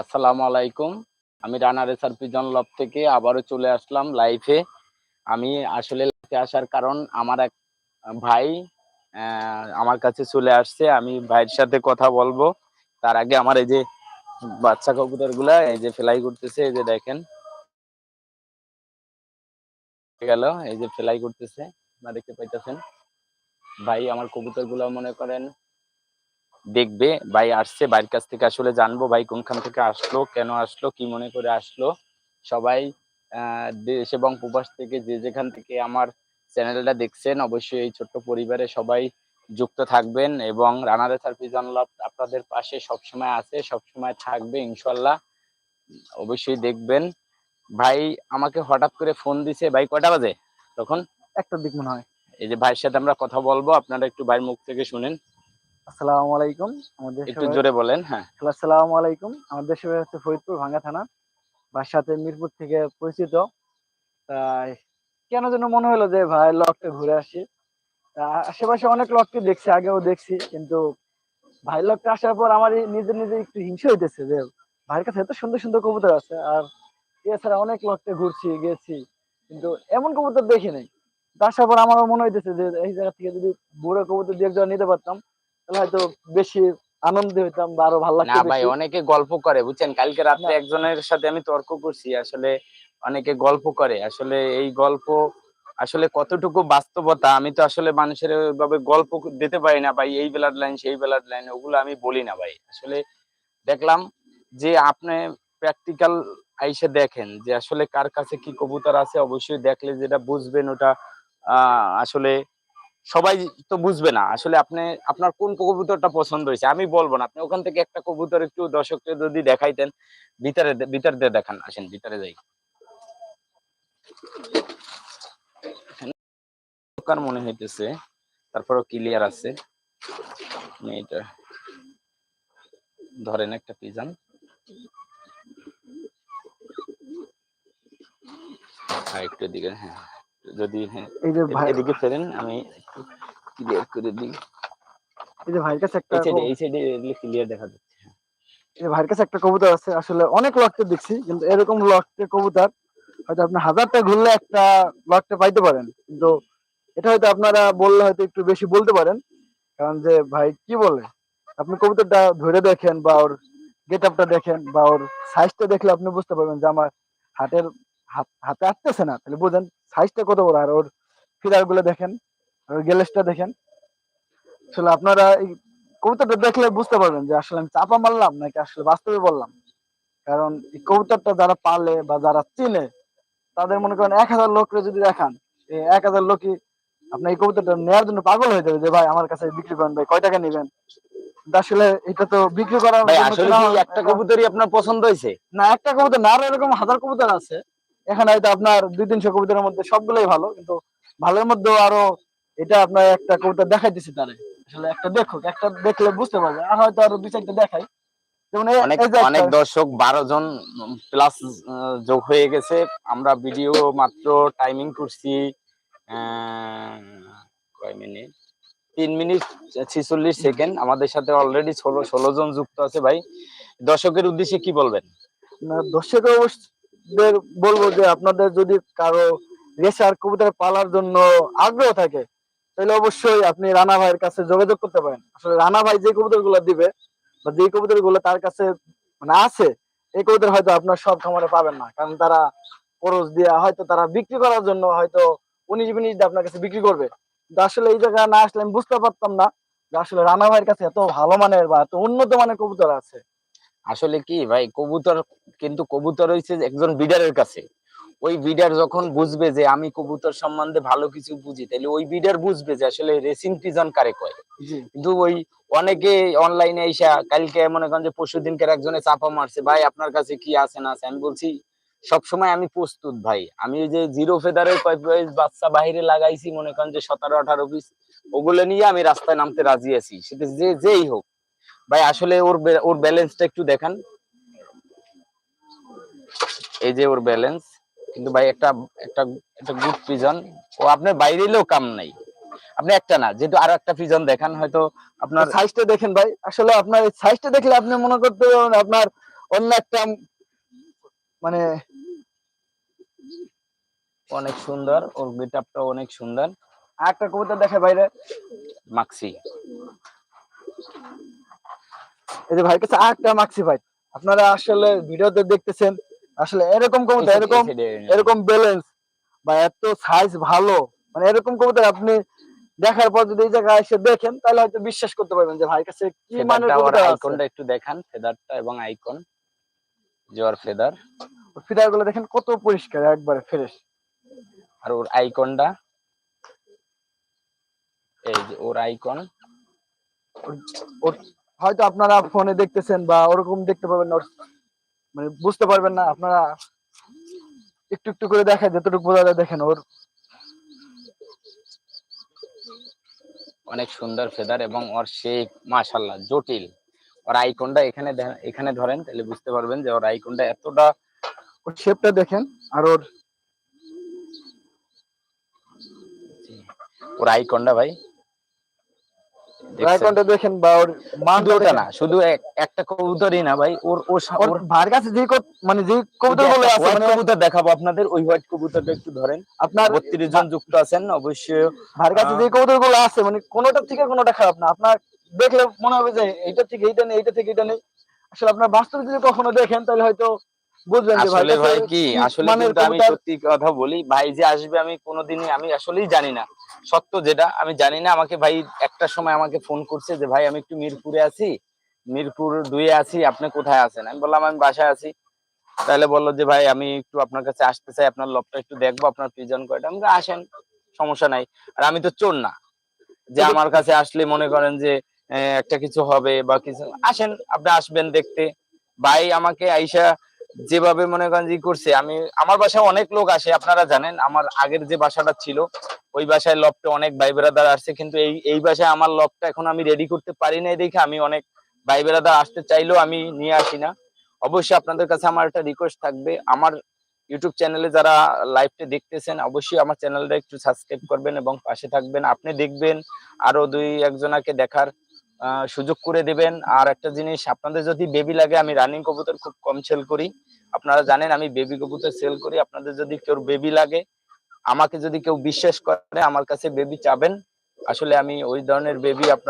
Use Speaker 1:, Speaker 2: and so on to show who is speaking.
Speaker 1: আসসালামু আলাইকুম। আমি রানা রেসার পিজন লব থেকে আবারও চলে আসলাম লাইফে আমি আসলে লাইফে আসার কারণ আমার এক ভাই আমার কাছে চলে আসছে। আমি ভাইয়ের সাথে কথা বলব। তার আগে আমার এই যে বাচ্চা কবুতরগুলা এই যে ফ্লাই করতেছে, এই যে দেখেন। গেল, এই যে ফ্লাই করতেছে, আপনারা দেখতে পাইতেছেন। ভাই, আমার কবুতরগুলা মনে করেন দেখবে ভাই আসছে ভাইয়ের কাছ থেকে আসলে জানব ভাই কোনখান থেকে আসলো কেন আসলো কি মনে করে আসলো। সবাই আহ, দেশ এবং প্রবাস থেকে যে যেখান থেকে আমার চ্যানেলটা দেখছেন অবশ্যই এই ছোট্ট পরিবারে সবাই যুক্ত থাকবেন এবং রানারে সার্ভিজন লাভ আপনাদের পাশে সবসময় আছে সবসময় থাকবে ইনশাল্লাহ। অবশ্যই দেখবেন। ভাই আমাকে হঠাৎ করে ফোন দিছে ভাই কয়টা বাজে? তখন?
Speaker 2: একটার দিক মনে হয়।
Speaker 1: এই যে ভাইয়ের সাথে আমরা কথা বলব আপনারা একটু ভাইয়ের মুখ থেকে শুনেন।
Speaker 2: আসসালামু আলাইকুম। আমাদের
Speaker 1: একটু জোরে বলেন হ্যাঁ।
Speaker 2: আসসালামু আলাইকুম। আমাদের সবাই হচ্ছে ফরিদপুর ভাঙ্গা থানা। বাসাতে মিরপুর থেকে পরিচিত। তাই কেন যেন মনে হলো যে ভাই লকটা ঘুরে আসি। আশেপাশে অনেক লককে দেখছি আগেও দেখছি কিন্তু ভাই লকটা আসার পর আমার নিজে নিজে একটু হিংসা হইতেছে যে ভাইয়ের কাছে এত সুন্দর সুন্দর কবুতর আছে আর এছাড়া অনেক লকতে ঘুরছি গেছি। কিন্তু এমন কবুতর দেখি নাই। আসার পর আমারও মনে হইতেছে যে এই জায়গা থেকে যদি বুড়ো কবুতর দিয়ে একজন নিতে পারতাম তাহলে হয়তো বেশি আনন্দ হইতাম বা আরও ভালো
Speaker 1: না ভাই অনেকে গল্প করে বুঝছেন? কালকে রাত্রে
Speaker 2: না।
Speaker 1: একজনের সাথে আমি তর্ক করছি আসলে অনেকে গল্প করে। আসলে এই গল্প আসলে কতটুকু বাস্তবতা আমি তো আসলে মানুষের ভাবে গল্প দিতে পারি না ভাই এই ব্লাড লাইন সেই ব্লাড লাইন ওগুলো আমি বলি না ভাই। আসলে দেখলাম যে আপনি প্র্যাকটিক্যাল আইসে দেখেন যে আসলে কার কাছে কি কবুতর আছে অবশ্যই দেখলে যেটা বুঝবেন ওটা আহ, আসলে সবাই তো বুঝবে না। আসলে আপনি, আপনার কোন কবুতরটা পছন্দ হয়েছে? আমি বলব না। আপনি ওখান থেকে একটা কবুতর একটু দর্শককে যদি দেখাইতেন, ভিতরে ভিতর দিয়ে দেখান, আসেন, ভিতরে যাই। মনে হইতেছে? তারপরও ক্লিয়ার আছে। এটা ধরেন একটা পিজান। একটু এদিকে হ্যাঁ। যদি হ্যাঁ
Speaker 2: এই যে ভাই
Speaker 1: এদিকে ফেরেন আমি ক্লিয়ার করে দিই।
Speaker 2: এই যে ভাইয়ের কাছে একটা
Speaker 1: এই সাইডে এগুলো ক্লিয়ার দেখা যাচ্ছে
Speaker 2: এই ভাইয়ের কাছে একটা কবুতর আছে আসলে অনেক দেখছি কিন্তু এরকম কবুতর হয়তো আপনি হাজারটা ঘুরলে একটা পাইতে পারেন। কিন্তু এটা হয়তো আপনারা বললে হয়তো একটু বেশি বলতে পারেন। কারণ যে ভাই কি বলে আপনি কবুতরটা ধরে দেখেন বা ওর গেট আপটা দেখেন বা ওর সাইজটা দেখলে আপনি বুঝতে পারবেন যে আমার হাতের হাত- আসতেছে না। তাহলে বুঝেন সাইজটা কত বড়? আর ওর ফিরারগুলো দেখেন আর ওর গেলেসটা দেখেন। আসলে আপনারা এই কবুতরটা দেখলে বুঝতে পারবেন যে আসলে আমি চাপা মারলাম নাকি আসলে বাস্তবে বললাম। কারণ এই কবুতরটা যারা পালে বা যারা চিনে তাদের মনে করেন এক হাজার লোকরে যদি দেখান এই এক হাজার লোকই আপনার এই কবুতরটা নেওয়ার জন্য পাগল হয়ে যাবে যে ভাই আমার কাছে বিক্রি করেন ভাই কয় টাকা নেবেন? আসলে এটা তো বিক্রি করার
Speaker 1: আসলে একটা কবুতরই আপনার পছন্দ হয়েছে?
Speaker 2: না একটা কবুতর না এরকম হাজার কবুতর আছে। এখানে হয়তো আপনার দুই তিনশো কবিতার মধ্যে সবগুলোই ভালো কিন্তু ভালোর মধ্যেও আরও এটা আপনার একটা কবুতর দেখাইতেছি তারে। আসলে একটা দেখো একটা দেখলে বুঝতে পারবে। আর হয়তো আরও দুই চারটা দেখাই। যেমন
Speaker 1: অনেক দর্শক বারো জন প্লাস যোগ হয়ে গেছে। আমরা ভিডিও মাত্র টাইমিং করছি কয় মিনিট তিন মিনিট ছিচল্লিশ সেকেন্ড আমাদের সাথে অলরেডি ষোলো ষোলো জন যুক্ত আছে ভাই। দর্শকের উদ্দেশ্যে কি বলবেন?
Speaker 2: না, দর্শকের অবশ্যদের বলব যে আপনাদের যদি কারও রেসার কবুতর পালার জন্য আগ্রহ থাকে, তাহলে অবশ্যই আপনি রানা ভাইয়ের কাছে যোগাযোগ করতে পারেন। আসলে রানা ভাই যে কবুতরগুলো দিবে বা যে কবুতরগুলো তার কাছে মানে আছে, এই কবুতর হয়তো আপনার সব খামারে পাবেন না। কারণ তারা খরচ দিয়ে হয়তো তারা বিক্রি করার জন্য হয়তো উনিশ দিয়ে আপনার কাছে বিক্রি করবে। কিন্তু আসলে এই জায়গায় না আসলে আমি বুঝতে পারতাম না যে আসলে রানা ভাইয়ের কাছে এত ভালো মানের বা এত উন্নত মানের কবুতর আছে।
Speaker 1: আসলে কি ভাই কবুতর কিন্তু কবুতর হয়েছে একজন বিডারের কাছে। ওই বিডার যখন বুঝবে যে আমি কবুতর সম্বন্ধে ভালো কিছু বুঝি তাহলে ওই বিডার বুঝবে যে আসলে রেসিং পিজন কারে কয়। কিন্তু ওই অনেকে অনলাইনে এসা কালকে মনে করেন যে পরশু দিনকার একজনে চাপা মারছে ভাই আপনার কাছে কি আছে না আছে? আমি বলছি সবসময় আমি প্রস্তুত ভাই। আমি ওই যে জিরো ফেদারের কয়েক বাচ্চা বাহিরে লাগাইছি মনে করেন যে সতেরো আঠারো পিস ওগুলো নিয়ে আমি রাস্তায় নামতে রাজি আছি। সেটা যে যেই হোক ভাই আসলে ওর ওর ব্যালেন্সটা একটু দেখান। এই যে ওর ব্যালেন্স কিন্তু ভাই একটা একটা একটা গুড পিজন ও আপনার বাইরে এলেও কাম নাই। আপনি একটা না যেহেতু আরও একটা পিজন দেখান হয়তো আপনার
Speaker 2: সাইজটা দেখেন ভাই আসলে আপনার সাইজটা দেখলে আপনি মনে করতে পারবেন আপনার অন্য একটা মানে
Speaker 1: অনেক সুন্দর ওর গেটআপটা অনেক সুন্দর।
Speaker 2: আর একটা কবিতা দেখে বাইরে।
Speaker 1: মাক্সি
Speaker 2: এই যে ভাইয়ের কাছে আরেকটা মাক্সি ভাই আপনারা আসলে ভিডিওতে দেখতেছেন আসলে এরকম কবুতর এরকম এরকম ব্যালেন্স বা এত সাইজ ভালো মানে এরকম কবুতর আপনি দেখার পর যদি এই জায়গায় এসে দেখেন তাহলে হয়তো বিশ্বাস করতে পারবেন যে ভাইয়ের কাছে কি মানের কবুতর
Speaker 1: আইকনটা একটু দেখান ফেদারটা এবং আইকন জোয়ার ফেদার
Speaker 2: ফিডারগুলো দেখেন কত পরিষ্কার একবারে ফ্রেশ
Speaker 1: আর ওর আইকনটা এই যে ওর আইকন
Speaker 2: হয়তো আপনারা ফোনে দেখতেছেন বা ওরকম দেখতে পাবেন না ওর- মানে বুঝতে পারবেন না আপনারা একটু একটু করে দেখেন যতটুকু বোঝা যায় দেখেন ওর।
Speaker 1: অনেক সুন্দর ফেদার এবং ওর শেপ মাশাল্লাহ জটিল। ওর আইকনটা এখানে এখানে ধরেন তাহলে বুঝতে পারবেন যে ওর আইকনটা এতটা
Speaker 2: ওর শেপটা দেখেন আর ওর
Speaker 1: ওর আইকনটা ভাই দেখছেন?
Speaker 2: দেখেন বা ওর
Speaker 1: শুধু ওটা না শুধু একটা কবুতরই না ভাই ওর ওর
Speaker 2: ভাইয়ের কাছে যে মানে যে কবুতরগুলো আছে মানে
Speaker 1: কবুতর দেখাবো আপনাদের ওই হোয়াইট কবুতরটা একটু ধরেন।
Speaker 2: আপনার
Speaker 1: বত্রিশ জন যুক্ত আছেন অবশ্যই
Speaker 2: ভাইয়ের কাছে যে কবুতরগুলো আছে মানে কোনোটা থেকে কোনোটা খারাপ না। আপনার দেখলে মনে হবে যে এইটা থেকে এইটা নেই এইটা থেকে এটা নেই। আসলে আপনার বাস্তবে যদি কখনো দেখেন তাহলে হয়তো বুঝবেন যে
Speaker 1: ভাই কি আসলে আমি সত্যি কথা বলি ভাই যে আসবে আমি কোনোদিনই আমি আসলেই জানি না। সত্য যেটা, আমি জানি না, আমাকে ভাই একটা সময় আমাকে ফোন করছে যে, ভাই, আমি একটু মিরপুরে আছি, মিরপুর দুয়ে আছি, আপনি কোথায় আছেন? আমি বললাম, আমি বাসায় আছি। তাহলে বলল যে, ভাই, আমি একটু আপনার কাছে আসতে চাই, আপনার লবটা একটু দেখব, আপনার পিজন কয়টা। আমি আসেন, সমস্যা নাই। আর আমি তো চোর না। যে, আমার কাছে আসলে মনে করেন যে একটা কিছু হবে বা কিছু, আসেন, আপনি আসবেন দেখতে। ভাই, আমাকে আইসা যেভাবে মনে করেন যে করছে, আমি, আমার বাসায় অনেক লোক আসে, আপনারা জানেন, আমার আগের যে বাসাটা ছিল, ওই বাসায় লবটা অনেক ভাই বেড়াদার আসছে, কিন্তু এই এই বাসায় আমার লবটা এখন আমি রেডি করতে পারি নাই দেখে আমি অনেক ভাই বেড়াদার আসতে চাইলেও আমি নিয়ে আসি না। অবশ্যই আপনাদের কাছে আমার একটা রিকোয়েস্ট থাকবে, আমার ইউটিউব চ্যানেলে যারা লাইভটা দেখতেছেন, অবশ্যই আমার চ্যানেলটা একটু সাবস্ক্রাইব করবেন এবং পাশে থাকবেন। আপনি দেখবেন আরও দুই, একজনাকে দেখার সুযোগ করে দেবেন। আর একটা জিনিস, আপনাদের যদি বেবি লাগে, আমি রানিং কবুতর খুব কম সেল করি। আপনারা জানেন, আমি বেবি কবুতর সেল করি। আপনাদের যদি কেউ বেবি লাগে, আমাকে যদি কেউ বিশ্বাস করে, আমার কাছে বেবি চাবেন। আসলে আমি ওই ধরনের বেবি আপনার